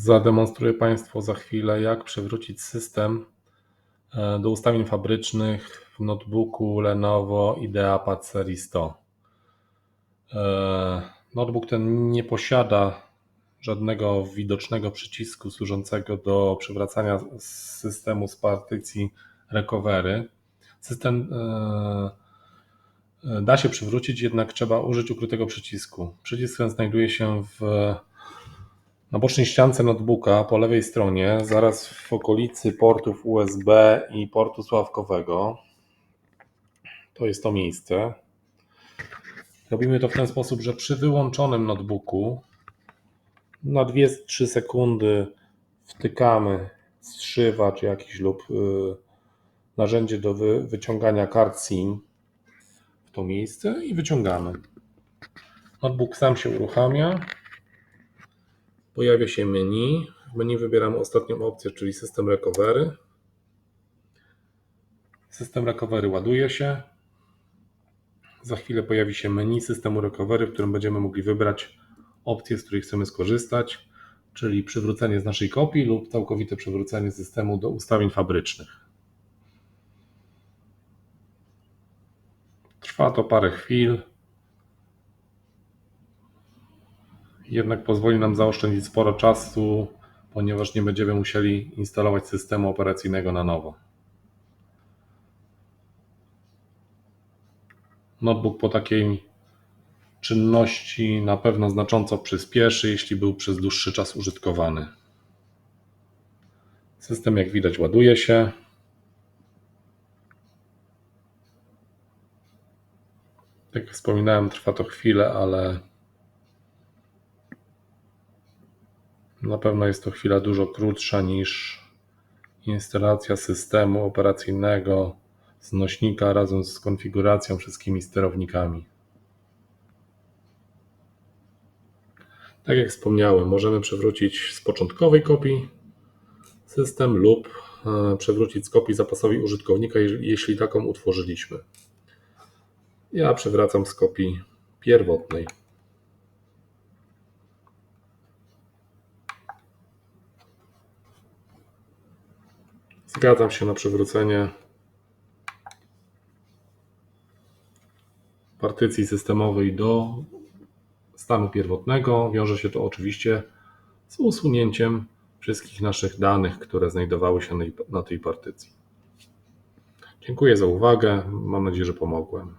Zademonstruję Państwu za chwilę, jak przywrócić system e, do ustawień fabrycznych w notebooku Lenovo IdeaPad serii 100. E, Notebook ten nie posiada żadnego widocznego przycisku służącego do przywracania systemu z partycji recovery. System e, da się przywrócić, jednak trzeba użyć ukrytego przycisku. Przycisk ten znajduje się w na bocznej ściance notebooka po lewej stronie, zaraz w okolicy portów USB i portu słuchawkowego. To jest to miejsce. Robimy to w ten sposób, że przy wyłączonym notebooku na 2-3 sekundy wtykamy strzywacz jakiś lub y, narzędzie do wy, wyciągania kart SIM w to miejsce i wyciągamy. Notebook sam się uruchamia. Pojawia się menu. W menu wybieramy ostatnią opcję, czyli system recovery. System recovery ładuje się. Za chwilę pojawi się menu systemu recovery, w którym będziemy mogli wybrać opcję, z której chcemy skorzystać, czyli przywrócenie z naszej kopii lub całkowite przywrócenie systemu do ustawień fabrycznych. Trwa to parę chwil. Jednak pozwoli nam zaoszczędzić sporo czasu, ponieważ nie będziemy musieli instalować systemu operacyjnego na nowo. Notebook po takiej czynności na pewno znacząco przyspieszy, jeśli był przez dłuższy czas użytkowany. System, jak widać, ładuje się. Jak wspominałem, trwa to chwilę, ale na pewno jest to chwila dużo krótsza niż instalacja systemu operacyjnego z nośnika razem z konfiguracją wszystkimi sterownikami. Tak jak wspomniałem, możemy przywrócić z początkowej kopii system lub e, przywrócić z kopii zapasowej użytkownika, jeśli taką utworzyliśmy. Ja przywracam z kopii pierwotnej. Zgadzam się na przywrócenie partycji systemowej do stanu pierwotnego. Wiąże się to oczywiście z usunięciem wszystkich naszych danych, które znajdowały się na tej partycji. Dziękuję za uwagę. Mam nadzieję, że pomogłem.